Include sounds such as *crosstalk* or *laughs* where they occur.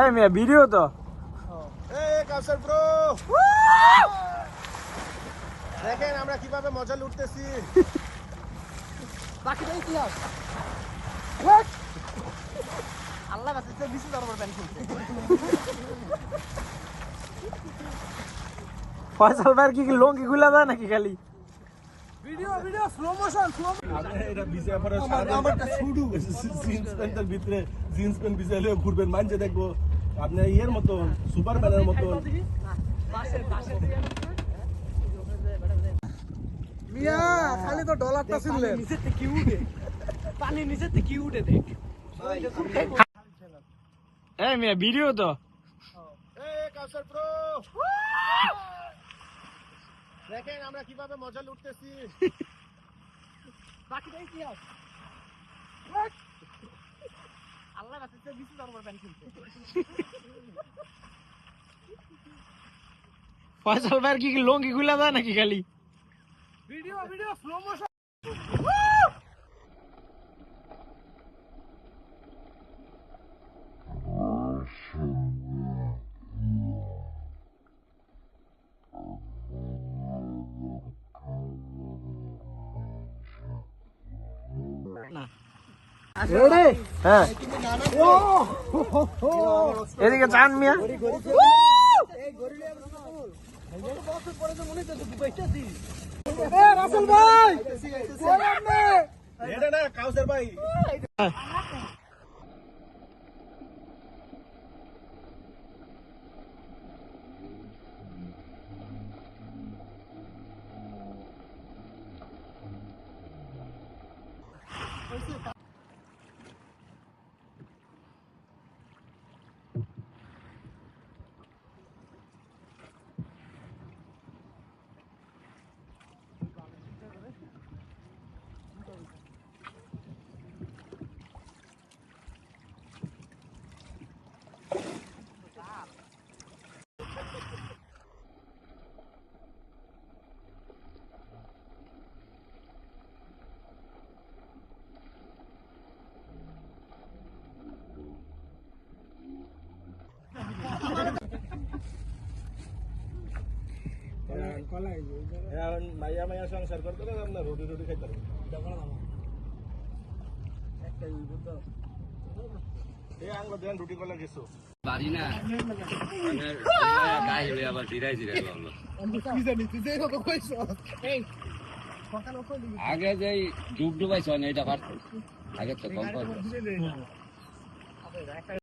এই মিয়া ভিডিও তো। দেখেন আমরা কীভাবে মজা লুটতেছি। বাকিটা ইতিহাস। আল্লাহ বাঁচাচ্ছে বিশু দরবার ব্যান খুলছে ফয়সাল ভাইয়ের কি কি লঙ্কি খুলে দেয় নাকি খালি? Video video slow motion slow এটা ভিজে পরে আমারটা শুডু *laughs* জিন্স প্যান্টের ভিতরে জিন্স প্যান্ট ভিজে হলেও ঘুরবেন মানছে দেখব। আপনি ইয়ের মতন সুপারম্যানের মতন মিয়া খালি তো ডলারটা শুনলেন নিচে থেকে উঠে। পানি নিচে থেকে উঠে দেখ। এই মিয়া ভিডিও তো। এই কাউসার ব্রো দেখেন আমরা কীভাবে মজা লুটতেছি। বাকিটা ইতিহাস আল্লাহ রাতে বিশু দরবার ব্যাংক ফয়সাল ভাইয়ের কি লঙ্গি গুলা দেয় নাকি খালি? ভিডিও ভিডিও স্লো মোশন হ্যাঁ এদিকে চান মিয়া রাসেল ভাই এখন মাইয়া মাইয়া সংসার করতে গেলে আপনার রুটি রুটি খাইতে এই আঙ্গুল দেন রুটি কলা গেছো পারি না। গায়ে হয়ে আবার জিরাই জিরাই বলল আগে যে ডুব ডুবাইছ না এটা পারতো। আগে তো কম পারতো।